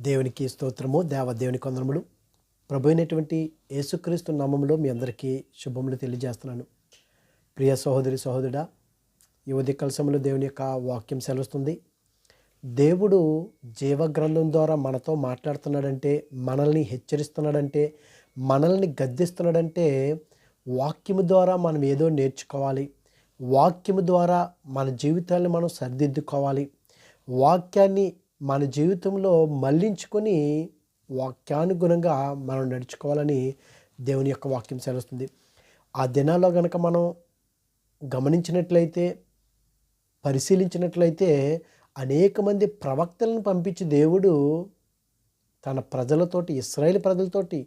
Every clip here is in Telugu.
దేవునికి స్తోత్రము దేవ దేవుని కొందరములు ప్రభు అయినటువంటి యేసుక్రీస్తు నామములో మీ అందరికీ శుభములు తెలియజేస్తున్నాను. ప్రియ సహోదరి సహోదరుడా ఈ ఉదయకాల దేవుని యొక్క వాక్యం సెలవుస్తుంది. దేవుడు జీవగ్రంథం ద్వారా మనతో మాట్లాడుతున్నాడంటే మనల్ని హెచ్చరిస్తున్నాడంటే మనల్ని గద్దిస్తున్నాడంటే వాక్యము ద్వారా మనం ఏదో నేర్చుకోవాలి. వాక్యము ద్వారా మన జీవితాన్ని మనం సరిదిద్దుకోవాలి. వాక్యాన్ని మన జీవితంలో మళ్ళించుకొని వాక్యానుగుణంగా మనం నడుచుకోవాలని దేవుని యొక్క వాక్యం సెలవుస్తుంది. ఆ దినాల్లో కనుక మనం గమనించినట్లయితే పరిశీలించినట్లయితే అనేక మంది ప్రవక్తలను పంపించి దేవుడు తన ప్రజలతోటి ఇస్రాయేల్ ప్రజలతోటి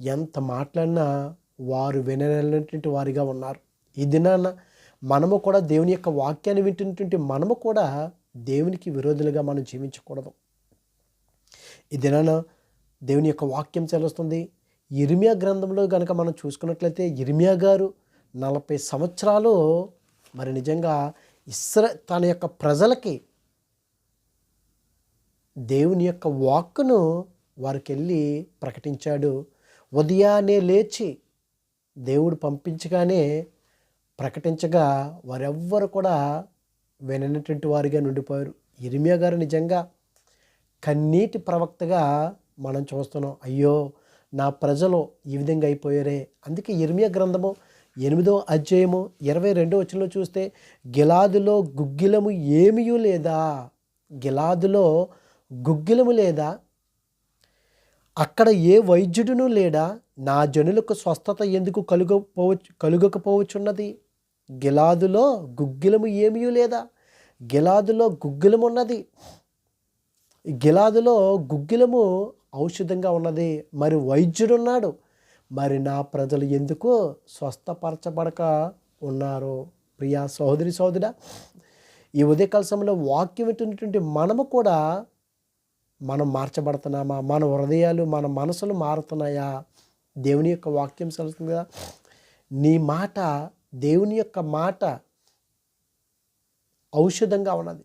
ఎంత మాట్లాడినా వారు వినలేనటువంటి వారిగా ఉన్నారు. ఈ దినాన మనము కూడా దేవుని యొక్క వాక్యాన్ని వింటున్నటువంటి మనము కూడా దేవునికి విరోధులుగా మనం జీవించకూడదు. ఈ దినాన దేవుని యొక్క వాక్యం చెల్లుస్తుంది. ఇరిమియా గ్రంథంలో కనుక మనం చూసుకున్నట్లయితే ఇరిమియా గారు నలభై సంవత్సరాలు మరి నిజంగా ఇస్ర తన యొక్క ప్రజలకి దేవుని యొక్క వాక్కును వారికి వెళ్ళి ప్రకటించాడు. ఉదయాన్నే లేచి దేవుడు పంపించగానే ప్రకటించగా వారెవ్వరు కూడా విననటువంటి వారిగా నుండిపోయారు. ఇరిమియా గారు నిజంగా కన్నీటి ప్రవక్తగా మనం చూస్తున్నాం. అయ్యో నా ప్రజలు ఈ విధంగా అయిపోయారే. అందుకే ఇర్మియా గ్రంథము ఎనిమిదో అధ్యాయము ఇరవై రెండో వచనంలో చూస్తే గిలాదులో గుగ్గిలము ఏమీ లేదా? గిలాదులో గుగ్గిలము లేదా? అక్కడ ఏ వైద్యుడును లేడా? నా జనులకు స్వస్థత ఎందుకు కలుగపోవచ్చు కలుగకపోవచ్చున్నది? గిలాదులో గుగ్గిలము ఏమీ లేదా? గిలాదులో గుగ్గిలము ఉన్నది. గిలాదులో గుగ్గిలము ఔషధంగా ఉన్నది. మరి వైద్యుడున్నాడు. మరి నా ప్రజలు ఎందుకు స్వస్థపరచబడక ఉన్నారు? ప్రియా సహోదరి సహోదరా ఈ ఉదయకాల సమయంలో వాక్యం వింటున్నటువంటి మనము కూడా మనం మార్చబడుతున్నామా? మన హృదయాలు మన మనసులు మారుతున్నాయా? దేవుని యొక్క వాక్యం సెలుస్తుంది కదా. నీ మాట దేవుని యొక్క మాట ఔషధంగా ఉన్నది.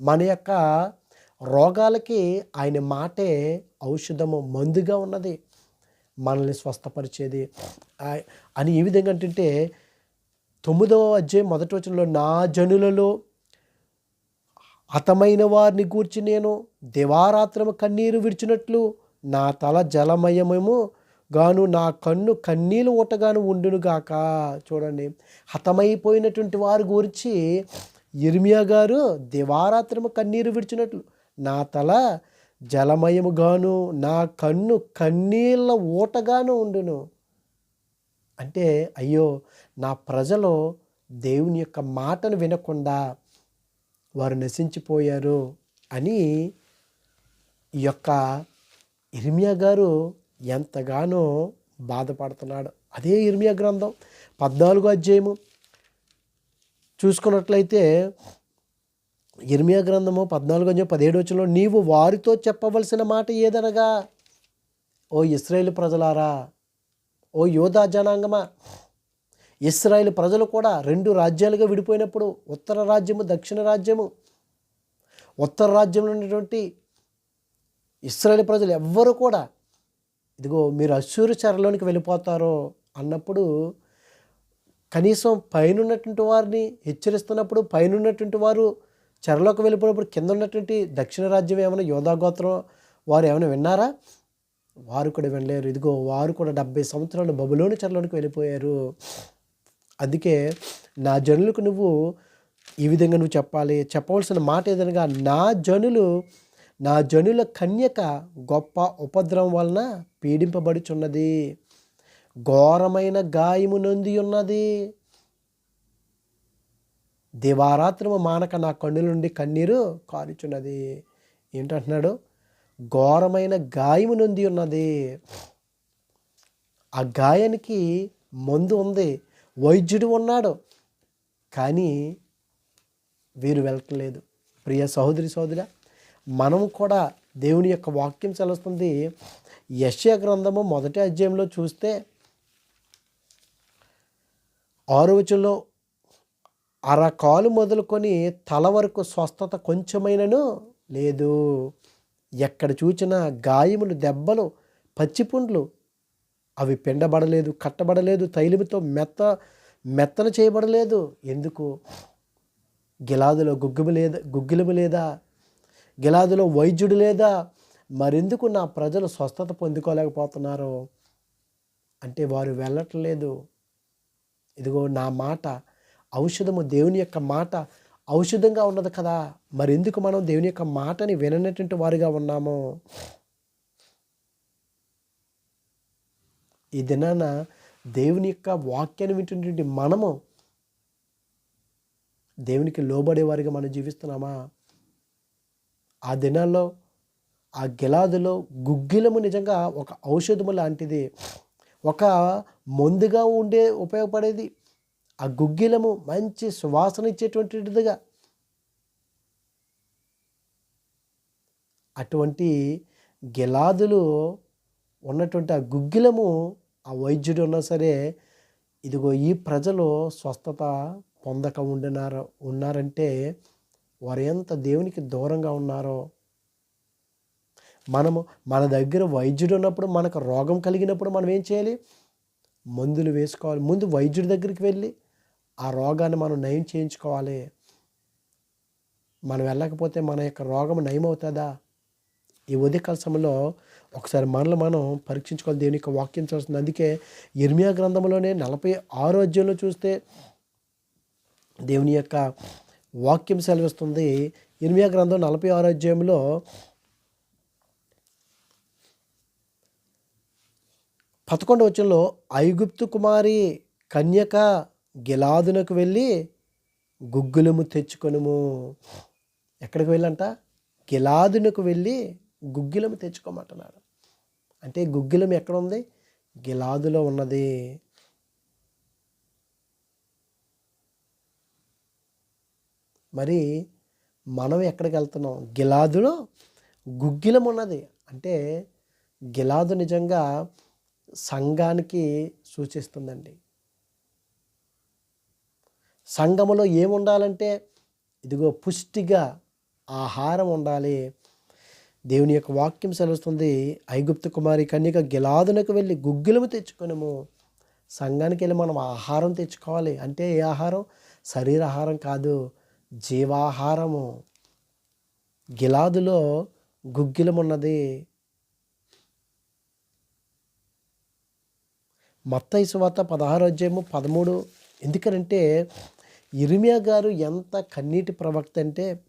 మన యొక్క రోగాలకి ఆయన మాటే ఔషధము మందుగా ఉన్నది. మనల్ని స్వస్థపరిచేది. అని ఏ విధంగా అంటే తొమ్మిదవ అధ్యాయం మొదటి వచనంలో నా జనులలో హతమైన వారిని గూర్చి నేను దివారాత్రము కన్నీరు విడిచినట్లు నా తల జలమయమేమో గాను నా కన్ను కన్నీలు ఊటగాను ఉండునుగాక. చూడండి. హతమైపోయినటువంటి వారి గురించి ఇర్మియా గారు దివారాత్రము కన్నీరు విడిచినట్లు నా తల జలమయముగాను నా కన్ను కన్నీళ్ళ ఊటగాను ఉండును. అంటే అయ్యో నా ప్రజలు దేవుని యొక్క మాటను వినకుండా వారు నశించిపోయారు అని ఈ యొక్క ఇర్మియా గారు ఎంతగానో బాధపడుతున్నాడు. అదే ఇర్మియా గ్రంథం పద్నాలుగో అధ్యాయము. చూసుకున్నట్లయితే ఇర్మియా గ్రంథము పద్నాలుగో అధ్యాయం పదిహేడు వచ్చంలో నీవు వారితో చెప్పవలసిన మాట ఏదనగా? ఓ ఇస్రాయేల్ ప్రజలారా ఓ యోధా జనాంగమా? ఇస్రాయేల్ ప్రజలు కూడా రెండు రాజ్యాలుగా విడిపోయినప్పుడు ఉత్తర రాజ్యము దక్షిణ రాజ్యము. ఉత్తర రాజ్యంలో ఉన్నటువంటి ఇస్రాయేల్ ప్రజలు ఎవ్వరు కూడా ఇదిగో మీరు అశ్షూరు చెరలోనికి వెళ్ళిపోతారో అన్నప్పుడు కనీసం పైన ఉన్నటువంటి వారిని హెచ్చరిస్తున్నప్పుడు పైన ఉన్నటువంటి వారు చెరలోకి వెళ్ళిపోయినప్పుడు కింద ఉన్నటువంటి దక్షిణ రాజ్యం ఏమైనా యోధాగోత్రం వారు ఏమైనా విన్నారా? వారు కూడా వినలేరు. ఇదిగో వారు కూడా డెబ్బై సంవత్సరాలు బబులోని చెరలోనికి వెళ్ళిపోయారు. అందుకే నా జనులకు నువ్వు ఈ విధంగా నువ్వు చెప్పాలి. చెప్పవలసిన మాట ఏదనగా నా జనులు నా జనుల కన్యక గొప్ప ఉపద్రవం వలన పీడింపబడుచున్నది. ఘోరమైన గాయము నొంది ఉన్నది. దివారాత్రము మానక నా కన్నుల నుండి కన్నీరు కారుచున్నది. ఏంటంటున్నాడు? ఘోరమైన గాయము నొంది ఉన్నది. ఆ గాయానికి మందు ఉంది. వైద్యుడు ఉన్నాడు. కానీ వీరు వెళ్ళట్లేదు ప్రియ సహోదరి సోదరి మనం కూడా దేవుని యొక్క వాక్యం సెలవుస్తుంది. యశ్య గ్రంథము మొదటి అధ్యాయంలో చూస్తే ఆరు వచనంలో అరకాలు మొదలుకొని తల వరకు స్వస్థత కొంచెమైనను లేదు. ఎక్కడ చూచినా గాయములు దెబ్బలు పచ్చిపుండ్లు అవి పిండబడలేదు కట్టబడలేదు తైలముతో మెత్త మెత్తన చేయబడలేదు. ఎందుకు? గిలాదులో గుగ్గుము లేదా గుగ్గిలము లేదా? గిలాదులో వైద్యుడు లేదా మరెందుకు నా ప్రజలు స్వస్థత పొందుకోలేకపోతున్నారు? అంటే వారు వెళ్ళట్లేదు ఇదిగో నా మాట ఔషధము దేవుని యొక్క మాట ఔషధంగా ఉన్నది కదా మరెందుకు మనం దేవుని యొక్క మాటని విననటువంటి వారిగా ఉన్నాము? ఈ దినాన దేవుని యొక్క వాక్యాన్ని వింటున్నటువంటి మనము దేవునికి లోబడేవారిగా మనం జీవిస్తున్నామా? ఆ దినాల్లో ఆ గిలాదులో గుగ్గిలము నిజంగా ఒక ఔషధము లాంటిది. ఒక మందుగా ఉండే ఉపయోగపడేది. ఆ గుగ్గిలము మంచి సువాసన ఇచ్చేటువంటిదిగా. అటువంటి గిలాదులు ఉన్నటువంటి ఆ గుగ్గిలము ఆ వైద్యుడు ఉన్నా సరే ఇదిగో ఈ ప్రజలు స్వస్థత పొందక ఉండినారు ఉన్నారంటే వారు ఎంత దేవునికి దూరంగా ఉన్నారో. మనము మన దగ్గర వైద్యుడు ఉన్నప్పుడు మనకు రోగం కలిగినప్పుడు మనం ఏం చేయాలి? మందులు వేసుకోవాలి. ముందు వైద్యుడి దగ్గరికి వెళ్ళి ఆ రోగాన్ని మనం నయం చేయించుకోవాలి. మనం వెళ్ళకపోతే మన యొక్క రోగం నయం అవుతుందా ఈ ఉదయకాల సమయంలో ఒకసారి మనలో మనం పరీక్షించుకోవాలి. దేవుని యొక్క వాక్యం చూస్తుంది అందుకే ఇర్మియా గ్రంథంలోనే నలభై ఆరో అధ్యాయంలో చూస్తే దేవుని యొక్క వాక్యం సెలవిస్తుంది. ఇర్మియా గ్రంథం నలభై ఆరో అధ్యాయంలో పదకొండు వచ్చంలో ఐగుప్తు కుమారి కన్యక గిలాదునకు వెళ్ళి గుగ్గులము తెచ్చుకొనుము. ఎక్కడికి వెళ్ళంట? గిలాదునకు వెళ్ళి గుగ్గిలము తెచ్చుకోమంటున్నాడు. అంటే గుగ్గిలం ఎక్కడ ఉంది? గిలాదులో ఉన్నది. మరి మనం ఎక్కడికి వెళ్తున్నాం గిలాదులో గుగ్గిలం ఉన్నది అంటే గిలాదు నిజంగా సంఘానికి సూచిస్తుందండి. సంఘములో ఏముండాలంటే ఇదిగో పుష్టిగా ఆహారం ఉండాలి. దేవుని యొక్క వాక్యం సెలవుస్తుంది. ఐగుప్తు కుమారి కన్యక గిలాదునకు వెళ్ళి గుగ్గిలము తెచ్చుకొనము. సంఘానికి వెళ్ళి మనం ఆహారం తెచ్చుకోవాలి. అంటే ఏ ఆహారం? శరీర ఆహారం కాదు. జీవాహారము. గిలాదులో గుగ్గిలమున్నది. మత్తయి సువార్త పదహారు అధ్యాయము పదమూడు. ఎందుకనంటే ఇరిమియా గారు ఎంత కన్నీటి ప్రవక్త అంటే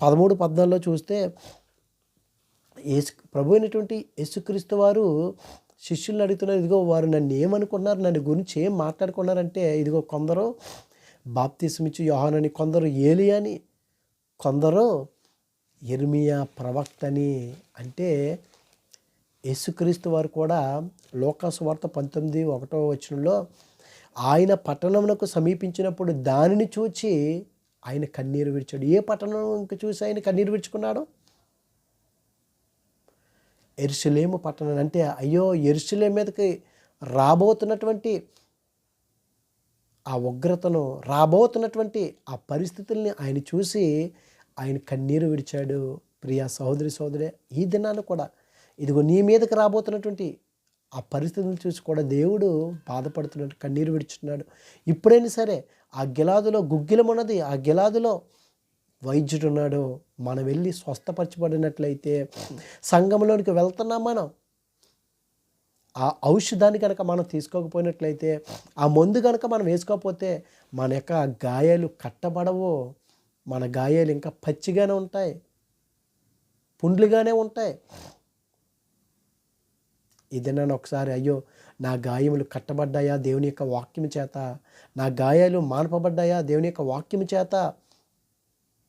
పదమూడు పద్నాలుగులో చూస్తే యేసు ప్రభు అయినటువంటి యేసుక్రీస్తు వారు శిష్యులను అడుగుతున్నారు ఇదిగో వారు నన్ను ఏమనుకున్నారు నన్ను గురించి ఏం మాట్లాడుకున్నారంటే ఇదిగో కొందరు బాప్తిసమిచ్చు యోహానని కొందరు ఏలియాని కొందరు ఎర్మియా ప్రవక్తని అంటే యేసుక్రీస్తు వారు కూడా లోకాసు వార్త పంతొమ్మిది ఒకటో వచనంలో ఆయన పట్టణమునకు సమీపించినప్పుడు దానిని చూచి ఆయన కన్నీరు విడిచాడు. ఏ పట్టణం చూసి ఆయన కన్నీరు విడుచుకున్నాడు? ఎరుసలేము పట్టణం. అంటే అయ్యో ఎరుసలేం మీదకి రాబోతున్నటువంటి ఆ ఉగ్రతను రాబోతున్నటువంటి ఆ పరిస్థితుల్ని ఆయన చూసి ఆయన కన్నీరు విడిచాడు. ప్రియా సహోదరి సహోదరి ఈ దినాన్ని కూడా ఇదిగో నీ మీదకి రాబోతున్నటువంటి ఆ పరిస్థితులను చూసి కూడా దేవుడు బాధపడుతున్నాడు కన్నీరు విడుచున్నాడు ఇప్పుడైనా సరే ఆ గిలాదులో గుగ్గిలం ఉన్నది ఆ గిలాదులో వైద్యుడు ఉన్నాడు. మనం వెళ్ళి స్వస్థపరచబడినట్లయితే సంఘంలోనికి వెళ్తున్నాం మనం. ఆ ఔషధాన్ని కనుక మనం తీసుకోకపోయినట్లయితే ఆ మందు కనుక మనం వేసుకోకపోతే మన యొక్క గాయాలు కట్టబడవు. మన గాయాలు ఇంకా పచ్చిగానే ఉంటాయి. పుండ్లుగానే ఉంటాయి. ఇది నన్ను ఒకసారి అయ్యో నా గాయములు కట్టబడ్డాయా దేవుని యొక్క వాక్యం చేత? నా గాయాలు మానపబడ్డాయా దేవుని యొక్క వాక్యం చేత?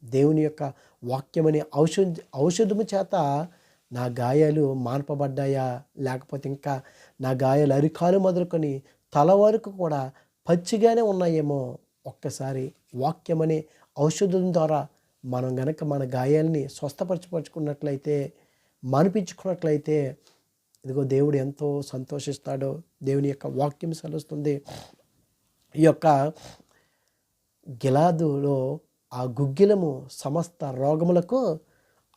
దేవుని యొక్క వాక్యమని ఔషధ ఔషధము చేత నా గాయాలు మాన్పబడ్డాయా? లేకపోతే ఇంకా నా గాయాలు అరికాలు మొదలుకొని తల వరకు కూడా పచ్చిగానే ఉన్నాయేమో ఒక్కసారి వాక్యమనే ఔషధం ద్వారా మనం గనక మన గాయాల్ని స్వస్థపరచపరుచుకున్నట్లయితే మనిపించుకున్నట్లయితే ఇదిగో దేవుడు ఎంతో సంతోషిస్తాడో. దేవుని యొక్క వాక్యం సెలవుస్తుంది ఈ యొక్క గిలాదులో ఆ గుగ్గిలము సమస్త రోగములకు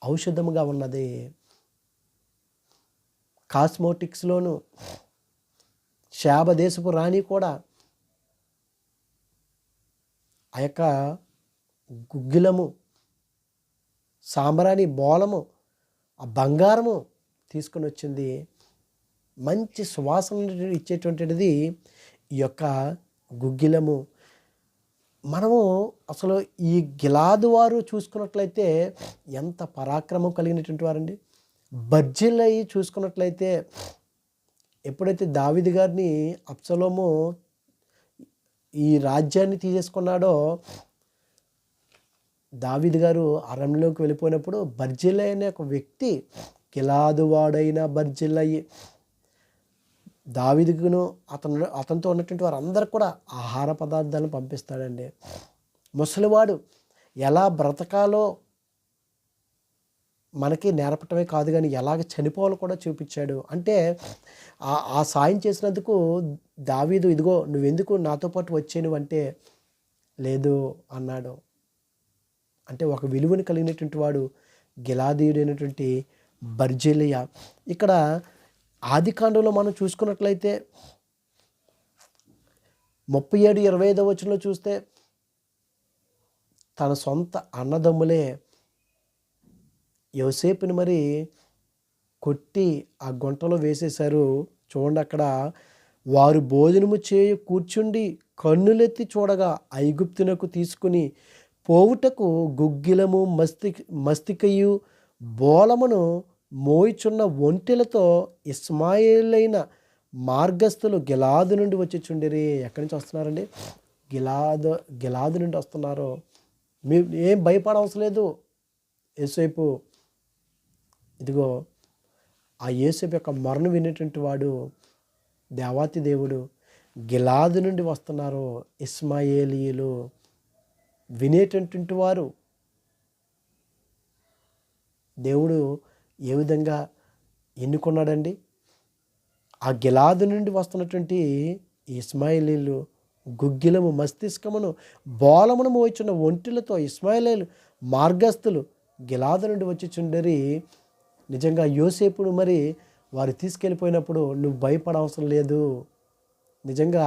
ఔషధముగా ఉన్నది. కాస్మోటిక్స్లోను శాబదేశపు రాణి కూడా ఆ యొక్క గుగ్గిలము సాంబ్రాణి బోలము ఆ బంగారము తీసుకొని వచ్చింది. మంచి సువాసన ఇచ్చేటువంటిది ఈ యొక్క గుగ్గిలము. మనము అసలు ఈ గిలాదు వారు చూసుకున్నట్లయితే ఎంత పరాక్రమం కలిగినటువంటి వారండి. బర్జిల్లయి చూసుకున్నట్లయితే ఎప్పుడైతే దావిది గారిని అప్సలోము ఈ రాజ్యాన్ని తీసేసుకున్నాడో దావిద్ గారు అరణ్యంలోకి వెళ్ళిపోయినప్పుడు బర్జిల్లయ్య అనే ఒక వ్యక్తి కిలాదువాడైన వాడైన బర్జిల్లయ్యి దావిదుకును అతను అతనితో ఉన్నటువంటి వారందరూ కూడా ఆహార పదార్థాలను పంపిస్తాడండి. ముసలివాడు ఎలా బ్రతకాలో మనకి నేర్పటమే కాదు కానీ ఎలాగ చనిపోవాలో కూడా చూపించాడు. అంటే ఆ ఆ సాయం చేసినందుకు దావీదు ఇదిగో నువ్వెందుకు నాతో పాటు వచ్చాను అంటే లేదు అన్నాడు. అంటే ఒక విలువను కలిగినటువంటి వాడు గిలాదీయుడైనటువంటి బర్జేలియ. ఇక్కడ ఆది కాండంలో మనం చూసుకున్నట్లయితే ముప్పై ఏడు ఇరవై ఐదో వచనంలో చూస్తే తన సొంత అన్నదమ్ములే యోసేపుని మరి కొట్టి ఆ గుంటలో వేసేశారు. చూడండి అక్కడ వారు భోజనము చేయ కూర్చుండి కన్నులెత్తి చూడగా ఐగుప్తునకు తీసుకుని పోవుటకు గుగ్గిలము మస్తి మస్తికయు బోలమును మోయిచున్న ఒంటెలతో ఇస్మాయిలైన మార్గస్థులు గిలాదు నుండి వచ్చి చుండిరి. ఎక్కడి నుంచి వస్తున్నారండి? గిలాదు గిలాదు నుండి వస్తున్నారు. మీ ఏం భయపడవసరం లేదు. యేసేపు ఇదిగో ఆ యేసు యొక్క మరణం వినేటువంటి వాడు దేవాతి దేవుడు గిలాదు నుండి వస్తున్నారు. ఇస్మాయేలీలు వినేటటువంటి వారు. దేవుడు ఏ విధంగా ఎన్నుకున్నాడండి? ఆ గిలాదు నుండి వస్తున్నటువంటి ఇస్మాయిలీలు గుగ్గిలము మస్తిష్కమును బోలమును వచ్చిన ఒంటిలతో ఇస్మాయిలీలు మార్గస్థులు గిలాదు నుండి వచ్చి చుండరి. నిజంగా యోసేపును మరి వారు తీసుకెళ్ళిపోయినప్పుడు నువ్వు భయపడవసరం లేదు. నిజంగా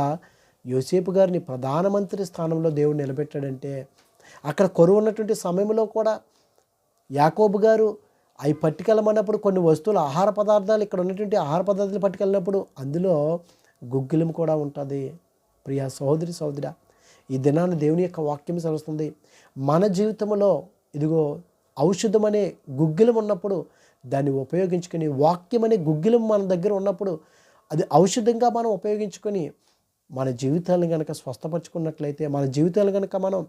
యోసేపు గారిని ప్రధానమంత్రి స్థానంలో దేవుడు నిలబెట్టాడంటే అక్కడ కొరువు ఉన్నటువంటి సమయంలో కూడా యాకోబు గారు అవి పట్టుకెళ్ళమన్నప్పుడు కొన్ని వస్తువులు ఆహార పదార్థాలు ఇక్కడ ఉన్నటువంటి ఆహార పదార్థాలు పట్టుకెళ్ళినప్పుడు అందులో గుగ్గిలం కూడా ఉంటుంది. ప్రియా సహోదరి సహోదర ఈ దినాన్ని దేవుని యొక్క వాక్యం సెలవుస్తుంది. మన జీవితంలో ఇదిగో ఔషధం అనే గుగ్గిలం ఉన్నప్పుడు దాన్ని ఉపయోగించుకొని వాక్యం అనే గుగ్గిలం మన దగ్గర ఉన్నప్పుడు అది ఔషధంగా మనం ఉపయోగించుకొని మన జీవితాలను కనుక స్వస్థపరచుకున్నట్లయితే మన జీవితాలు కనుక మనం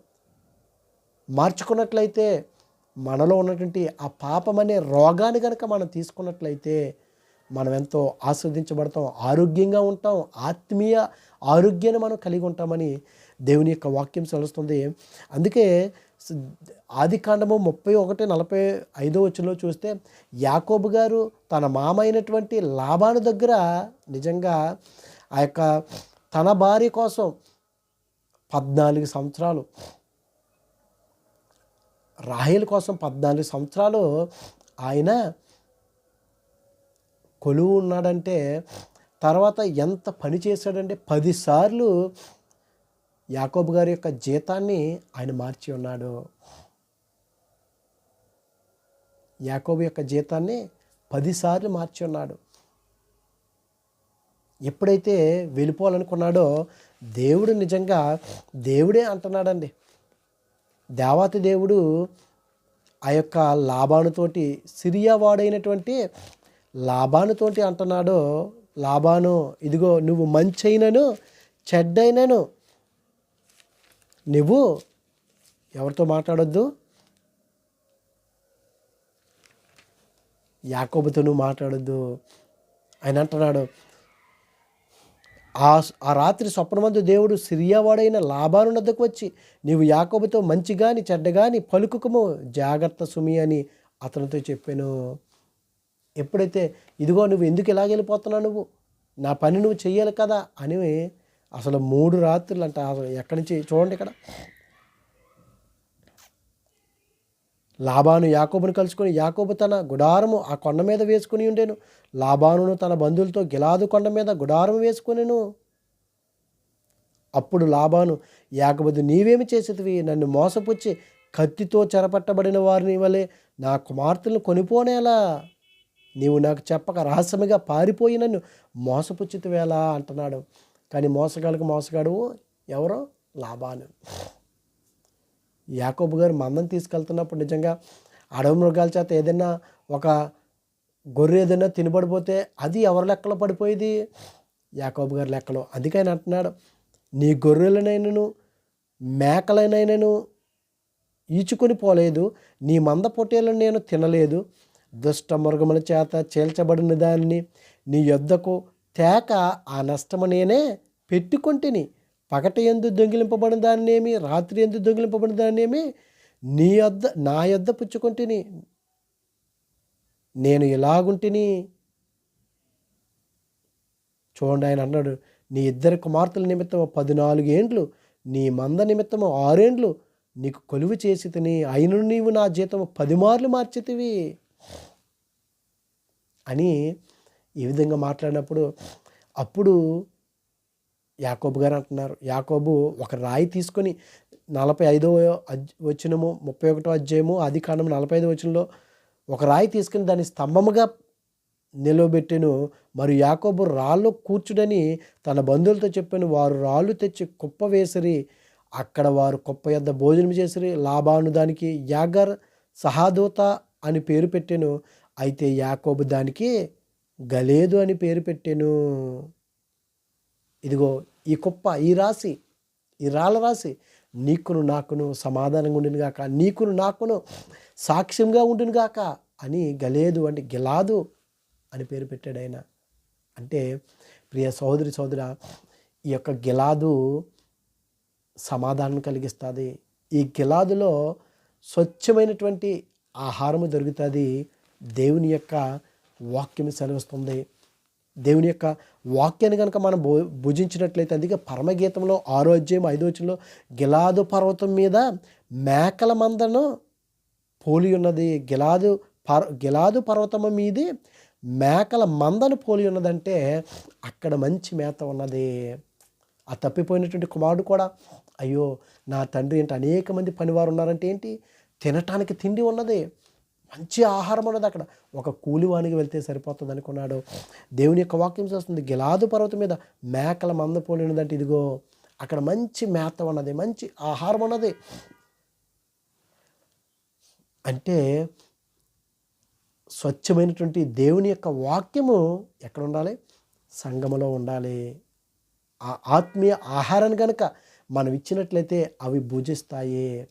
మార్చుకున్నట్లయితే మనలో ఉన్నటువంటి ఆ పాపం అనే రోగాన్ని కనుక మనం తీసుకున్నట్లయితే మనం ఎంతో ఆస్వాదించబడతాం ఆరోగ్యంగా ఉంటాం ఆత్మీయ ఆరోగ్యాన్ని మనం కలిగి ఉంటామని దేవుని యొక్క వాక్యం సెలుస్తుంది. అందుకే ఆది కాండము ముప్పై ఒకటి నలభై ఐదో వచ్చంలో చూస్తే యాకోబు గారు తన మామ అయినటువంటి లాభాను దగ్గర నిజంగా ఆ యొక్క తన భార్య కోసం పద్నాలుగు సంవత్సరాలు రాహేల్ కోసం పద్నాలుగు సంవత్సరాలు ఆయన కొలువు ఉన్నాడంటే తర్వాత ఎంత పని చేశాడంటే పదిసార్లు యాకోబు గారి యొక్క జీతాన్ని ఆయన మార్చి ఉన్నాడు. యాకోబు యొక్క జీతాన్ని పదిసార్లు మార్చి ఉన్నాడు. ఎప్పుడైతే వెళ్ళిపోవాలనుకున్నాడో దేవుడు నిజంగా దేవుడే అంటున్నాడండి. దేవాతి దేవుడు ఆ యొక్క లాభానుతోటి సిరియా వాడైనటువంటి లాభానుతోటి అంటున్నాడు లాభాను ఇదిగో నువ్వు మంచైనను చెడ్డైనను నువ్వు ఎవరితో మాట్లాడొద్దు? యాకోబుతో నువ్వు మాట్లాడొద్దు. ఆయన అంటున్నాడు ఆ ఆ రాత్రి స్వప్నమందు దేవుడు సిరియావాడైన లాభాను నద్దకు వచ్చి నీవు యాకోబుతో మంచి గాని చెడ్డ గాని పలుకుకము జాగ్రత్త సుమి అని అతనితో చెప్పాను. ఎప్పుడైతే ఇదిగో నువ్వు ఎందుకు ఇలాగ వెళ్ళిపోతున్నావు నువ్వు? నా పని నువ్వు చెయ్యాలి కదా అని అసలు మూడు రాత్రులు అంట అసలు ఎక్కడి నుంచి చూడండి ఇక్కడ. లాభాను యాకోబును కలుసుకొని యాకోబు తన గుడారము ఆ కొండ మీద వేసుకుని ఉండేను. లాభానును తన బంధువులతో గిలాదు కొండ మీద గుడారం వేసుకునేను. అప్పుడు లాభాను యాకబద్దు నీవేమి చేసేదివి నన్ను మోసపుచ్చి కత్తితో చెరపట్టబడిన వారిని వలె నా కుమార్తెలను కొనిపోనేలా? నీవు నాకు చెప్పక రహస్యముగా పారిపోయి నన్ను మోసపుచ్చితివేలా? అంటున్నాడు. కానీ మోసగాళ్ళకి మోసగాడు ఎవరో? లాభాలు. యాకోబు గారు మందం తీసుకెళ్తున్నప్పుడు నిజంగా అడవి మృగాల చేత ఏదైనా ఒక గొర్రె ఏదైనా తినబడిపోతే అది ఎవరి లెక్కలో పడిపోయేది? యాకోబు గారి లెక్కలో. అందుకే అంటున్నాడు నీ గొర్రెలనైనను మేకలనైనను ఈచుకొని పోలేదు. నీ మంద పొట్టేలను నేను తినలేదు. దుష్ట మృగముల చేత చేల్చబడిన దాన్ని నీ యొద్దకు తేక ఆ నష్టము నేనే పెట్టుకొంటిని. పగట ఎందు దొంగిలింపబడిన దానినేమి రాత్రి ఎందు దొంగిలింపబడిన దానినేమి నీ యొద్ద నా యొద్ద పుచ్చుకొంటిని. నేను ఇలాగుంటిని చూడండి ఆయన అన్నాడు నీ ఇద్దరు కుమార్తెల నిమిత్తము పద్నాలుగు ఏండ్లు నీ మంద నిమిత్తము ఆరేండ్లు నీకు కొలువు చేసి తిని అయిన నీవు నా జీతము పదిమార్లు మార్చితివి. అని ఈ విధంగా మాట్లాడినప్పుడు అప్పుడు యాకోబు గారు అంటున్నారు యాకోబు ఒక రాయి తీసుకొని నలభై ఐదవ వచ్చినము ముప్పై ఒకటో అధ్యాయము ఆది కాండము నలభై ఐదో వచ్చినలో ఒక రాయి తీసుకుని దాన్ని స్తంభముగా నిలవబెట్టెను మరియు యాకోబు రాళ్ళు కూర్చుడని తన బంధువులతో చెప్పాను వారు రాళ్ళు తెచ్చి కుప్ప వేసిరి అక్కడ వారు కుప్ప యొద్ద భోజనం చేసిరి లాభాను దానికి యాగర్ సహాదూత అని పేరు పెట్టాను. అయితే యాకోబు దానికి గలేదు అని పేరు పెట్టాను. ఇదిగో ఈ కుప్ప ఈ రాశి ఈ రాళ్ళ రాశి నీకును నాకును సమాధానంగా ఉండిన గాక నీకును నాకును సాక్ష్యంగా ఉండిన గాక అని గలేదు అంటే గెలాదు అని పేరు పెట్టాడు ఆయన. అంటే ప్రియ సహోదరి సోదర ఈ యొక్క గిలాదు సమాధానం కలిగిస్తుంది. ఈ గిలాదులో స్వచ్ఛమైనటువంటి ఆహారము దొరుకుతుంది. దేవుని యొక్క వాక్యం సెలవిస్తుంది. దేవుని యొక్క వాక్యాన్ని కనుక మనం భు భుజించినట్లయితే అందుకే పరమగీతంలో ఆరోగ్యం ఐదో వచ్చంలో గిలాదు పర్వతం మీద మేకల మందను పోలి ఉన్నది. గిలాదు పర్ గిలాదు పర్వతం మీది మేకల మందను పోలి ఉన్నదంటే అక్కడ మంచి మేత ఉన్నది. ఆ తప్పిపోయినటువంటి కుమారుడు కూడా అయ్యో నా తండ్రి ఏంటి అనేక మంది పనివారు ఉన్నారంటే ఏంటి? తినటానికి తిండి ఉన్నది. మంచి ఆహారం ఉన్నది అక్కడ. ఒక కూలివానికి వెళ్తే సరిపోతుంది అనుకున్నాడు దేవుని యొక్క వాక్యం చేస్తుంది గిలాదు పర్వతం మీద మేకల మంద పోలినదంటే ఇదిగో అక్కడ మంచి మేత ఉన్నది మంచి ఆహారం ఉన్నది. అంటే స్వచ్ఛమైనటువంటి దేవుని యొక్క వాక్యము ఎక్కడ ఉండాలి? సంగములో ఉండాలి. ఆ ఆత్మీయ ఆహారాన్ని కనుక మనం ఇచ్చినట్లయితే అవి భుజిస్తాయి.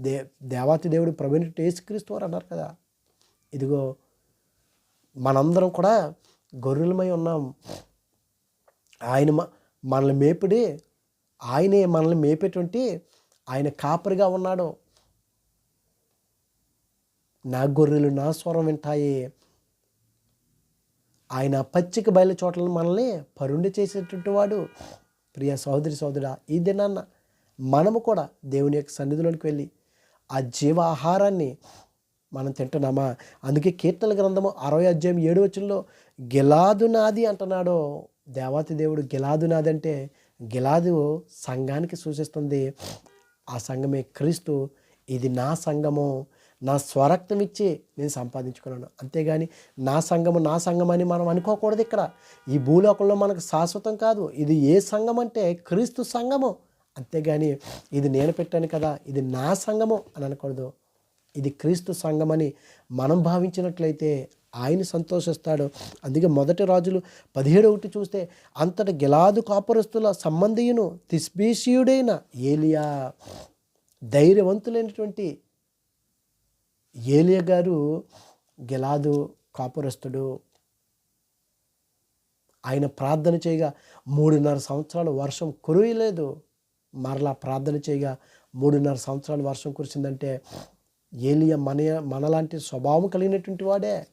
దే దేవాతి దేవుడు ప్రవీణ యేసుక్రీస్తు వారు అన్నారు కదా. ఇదిగో మనందరం కూడా గొర్రెలమై ఉన్నాం. ఆయన మనల్ని మేపుడి ఆయనే మనల్ని మేపేటువంటి ఆయన కాపరిగా ఉన్నాడు. నా గొర్రెలు నా స్వరం వింటాయి. ఆయన పచ్చిక బయలు చోట్లను మనల్ని పరుండి చేసేటటువంటి వాడు. ప్రియ సహోదరి సోదరుడా ఈ దినాన్న మనము కూడా దేవుని యొక్క సన్నిధిలోనికి వెళ్ళి ఆ జీవ ఆహారాన్ని మనం తింటున్నామా? అందుకే కీర్తన గ్రంథము అరవై అధ్యాయం ఏడు వచ్చంలో గిలాదు నాది అంటున్నాడు. దేవాతి దేవుడు గిలాదు నాది అంటే గిలాదు సంఘానికి సూచిస్తుంది. ఆ సంఘమే క్రీస్తు ఇది నా సంఘము. నా స్వరక్తం ఇచ్చి నేను సంపాదించుకున్నాను. అంతేగాని నా సంఘము నా సంఘం అని మనం అనుకోకూడదు ఇక్కడ. ఈ భూలోకంలో మనకు శాశ్వతం కాదు. ఇది ఏ సంఘం అంటే క్రీస్తు సంఘము. అంతేగాని ఇది నేను పెట్టాను కదా ఇది నా సంఘము అని అనకూడదు. ఇది క్రీస్తు సంఘం అని మనం భావించినట్లయితే ఆయన సంతోషిస్తాడు. అందుకే మొదటి రాజులు పదిహేడు ఒకటి చూస్తే అంతట గిలాదు కాపురస్తుల సంబంధియును తిస్బీషియుడైన ఏలియా ధైర్యవంతులైనటువంటి ఏలియా గారు గిలాదు కాపురస్తుడు. ఆయన ప్రార్థన చేయగా మూడున్నర సంవత్సరాలు వర్షం కురియలేదు. మరలా ప్రార్థన చేయగా మూడున్నర సంవత్సరాలు వర్షం కురిసిందంటే ఏలియ మన మనలాంటి స్వభావం కలిగినటువంటి వాడే.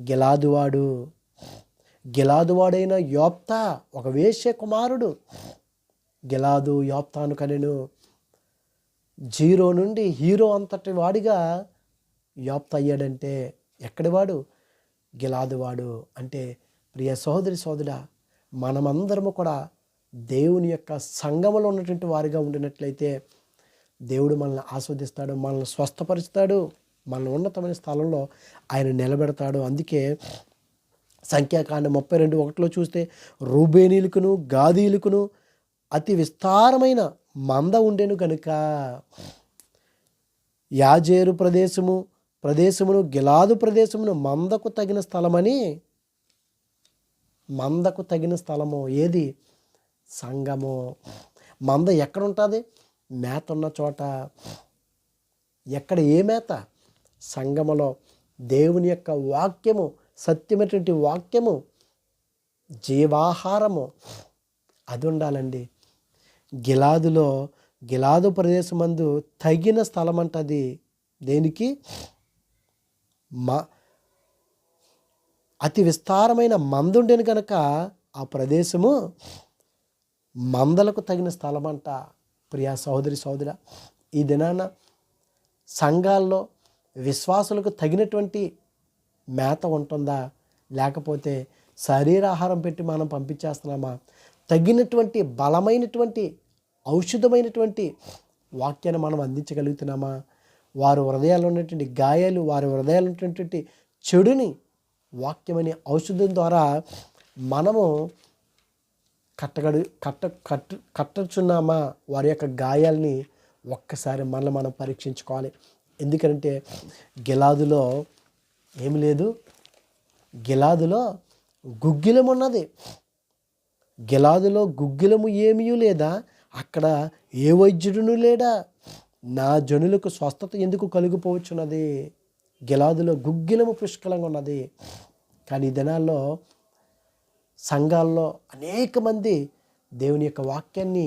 గిలాదువాడు గిలాదువాడైన యోప్త ఒక వేశ్య కుమారుడు. గిలాదు యోప్తాను కనెను జీరో నుండి హీరో అంతటి వాడిగా యోప్త అయ్యాడంటే ఎక్కడివాడు గిలాదు వాడు. అంటే ప్రియ సహోదరి సోదరా మనమందరము కూడా దేవుని యొక్క సంఘములో ఉన్నటువంటి వారిగా ఉండినట్లయితే దేవుడు మనల్ని ఆస్వాదిస్తాడు మనల్ని స్వస్థపరుస్తాడు మనల్ని ఉన్నతమైన స్థలంలో ఆయన నిలబెడతాడు. అందుకే సంఖ్యాకాండ ముప్పై రెండు ఒకటిలో చూస్తే రూబేనీలకును గాదీలకును అతి విస్తారమైన మంద ఉండెను కనుక యాజేరు ప్రదేశము ప్రదేశమును గిలాదు ప్రదేశమును మందకు తగిన స్థలమని మందకు తగిన స్థలము ఏది? సంగము మంద ఎక్కడ ఉంటుంది మేత ఉన్న చోట. ఎక్కడ ఏ మేత? సంగమలో దేవుని యొక్క వాక్యము సత్యమైనటువంటి వాక్యము జీవాహారము అది ఉండాలండి. గిలాదులో గిలాదు ప్రదేశమందు తగిన స్థలం అంటది దేనికి? మా అతి విస్తారమైన మందుండెను కనుక ఆ ప్రదేశము మందలకు తగిన స్థలమంట ప్రియా సహోదరి సహోదర ఈ దినాన సంఘాల్లో విశ్వాసులకు తగినటువంటి మేత ఉంటుందా? లేకపోతే శరీరాహారం పెట్టి మనం పంపించేస్తున్నామా? తగినటువంటి బలమైనటువంటి ఔషధమైనటువంటి వాక్యాన్ని మనం అందించగలుగుతున్నామా? వారి హృదయాల్లో ఉన్నటువంటి గాయాలు వారి హృదయాలు ఉన్నటువంటి చెడుని వాక్యమనే ఔషధం ద్వారా మనము కట్టగడు కట్ట కట్టు కట్టచున్నామా? వారి యొక్క గాయాల్ని ఒక్కసారి మనల్ని మనం పరీక్షించుకోవాలి. ఎందుకంటే గిలాదులో ఏమి లేదు. గిలాదులో గుగ్గిలం ఉన్నది. గిలాదులో గుగ్గిలము ఏమీ లేదా? అక్కడ ఏ వైద్యుడును లేడా? నా జనులకు స్వస్థత ఎందుకు కలిగిపోవచ్చున్నది? గిలాదులో గుగ్గిలము పుష్కలంగా ఉన్నది. కానీ ఈ దినాల్లో సంఘాల్లో అనేక మంది దేవుని యొక్క వాక్యాన్ని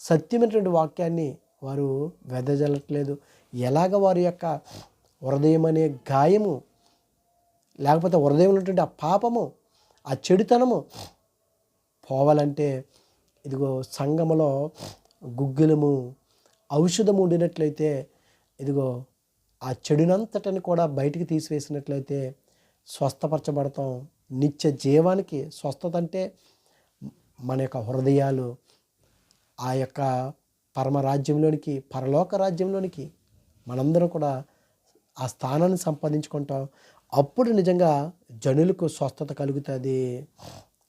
సత్యమైనటువంటి వాక్యాన్ని వారు వెదజల్లట్లేదు. ఎలాగ వారి యొక్క హృదయం అనే గాయము లేకపోతే హృదయం ఉన్నటువంటి ఆ పాపము ఆ చెడుతనము పోవాలంటే ఇదిగో సంగములో గుగ్గిలము ఔషధము ఉండినట్లయితే ఇదిగో ఆ చెడునంతటిని కూడా బయటికి తీసివేసినట్లయితే స్వస్థపరచబడతాం. నిత్య జీవానికి స్వస్థత అంటే మన యొక్క హృదయాలు ఆ యొక్క పరమ రాజ్యంలోనికి పరలోక రాజ్యంలోనికి మనందరం కూడా ఆ స్థానాన్ని సంపాదించుకుంటాం. అప్పుడు నిజంగా జనులకు స్వస్థత కలుగుతుంది.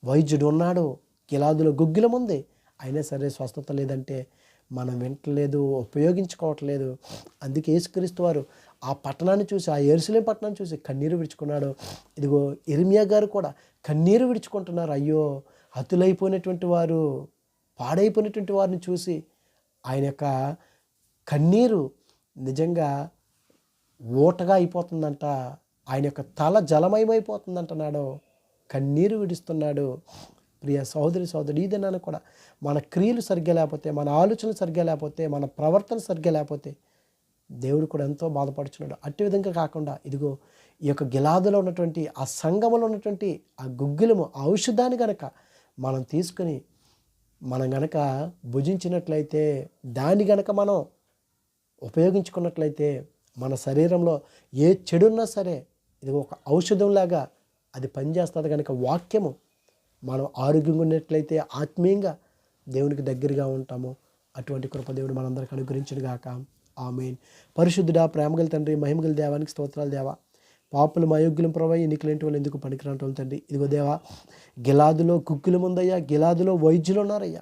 వైద్యుడు ఉన్నాడు గిలాదులో గుగ్గిలం ఉంది. అయినా సరే స్వస్థత లేదంటే మనం వింటలేదు ఉపయోగించుకోవట్లేదు. అందుకే యేసుక్రీస్తు వారు ఆ పట్టణాన్ని చూసి ఆ ఎరుసలేం పట్టణాన్ని చూసి కన్నీరు విడుచుకున్నాడు. ఇదిగో ఇర్మియా గారు కూడా కన్నీరు విడుచుకుంటున్నారు. అయ్యో హతులైపోయినటువంటి వారు పాడైపోయినటువంటి వారిని చూసి ఆయన యొక్క కన్నీరు నిజంగా ఊటగా అయిపోతుందంట. ఆయన యొక్క తల జలమయమైపోతుందంటున్నాడు. కన్నీరు విడుస్తున్నాడు. ప్రియ సహోదరి సహోదరి ఈ కూడా మన క్రియలు సరిగ్గా లేకపోతే మన ఆలోచనలు సరిగ్గా లేకపోతే మన ప్రవర్తన సరిగ్గా లేకపోతే దేవుడు కూడా ఎంతో బాధపడుచున్నాడు. అట్టి విధంగా కాకుండా ఇదిగో ఈ యొక్క గిలాదులో ఉన్నటువంటి ఆ సంగమంలో ఉన్నటువంటి ఆ గుగ్గిలము ఆ ఔషధాన్ని గనక మనం తీసుకుని మనం గనక భుజించినట్లయితే దాన్ని గనక మనం ఉపయోగించుకున్నట్లయితే మన శరీరంలో ఏ చెడున్నా సరే ఇది ఒక ఔషధంలాగా అది పనిచేస్తుంది కనుక వాక్యము. మనం ఆరోగ్యంగా ఉన్నట్లయితే ఆత్మీయంగా దేవునికి దగ్గరగా ఉంటాము. అటువంటి కృపదేవుడు మనందరికి అనుగ్రహించుడు గాక ఆమెన్. పరిశుద్ధుడా ప్రేమగల తండ్రి మహిమగల దేవానికి స్తోత్రాలు దేవా. పాపులు అయోగ్యులం ప్రభావ ఎన్నికలేంటి వాళ్ళు ఎందుకు పనికిరాంటి తండ్రి? ఇదిగో దేవా గిలాదులో కుక్కులు ముందయ్యా గిలాదులో వైద్యులు ఉన్నారయ్యా.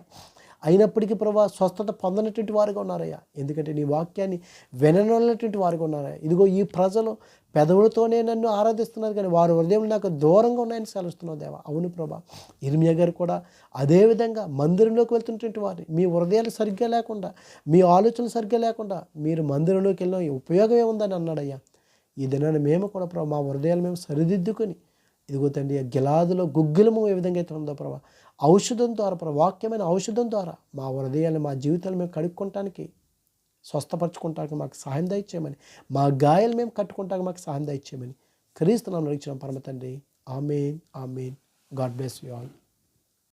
అయినప్పటికీ ప్రభా స్వస్థత పొందనటువంటి వారుగా ఉన్నారయ్యా. ఎందుకంటే నీ వాక్యాన్ని విననటువంటి వారుగా ఉన్నారయ్యా. ఇదిగో ఈ ప్రజలు పెదవులతోనే నన్ను ఆరాధిస్తున్నారు కానీ వారి హృదయం నాకు దూరంగా ఉన్నాయని సెలవుస్తున్నావు దేవా. అవును ప్రభా ఇర్మియా గారు కూడా అదేవిధంగా మందిరంలోకి వెళ్తున్నటువంటి వారు. మీ హృదయాలు సరిగ్గా లేకుండా మీ ఆలోచనలు సరిగ్గా లేకుండా మీరు మందిరంలోకి వెళ్ళిన ఉపయోగం ఏముందని అన్నాడయ్యా. ఈ దినాన్ని మేము కూడా ప్రభా మా హృదయాలు మేము సరిదిద్దుకొని ఇదిగో తండ్రి గిలాదులో గుగ్గిలము ఏ విధంగా అయితే ఉందో ప్రభా ఔషధం ద్వారా వాక్యమైన ఔషధం ద్వారా మా హృదయాన్ని మా జీవితాలు మేము కడుక్కోవటానికి స్వస్థపరచుకుంటానికి మాకు సహాయం దయచేయమని మా గాయాలు మేము కట్టుకుంటానికి మాకు సహాయం దయచేయమని క్రీస్తు నామములో పరమ తండ్రి. Amen amen. God bless you all.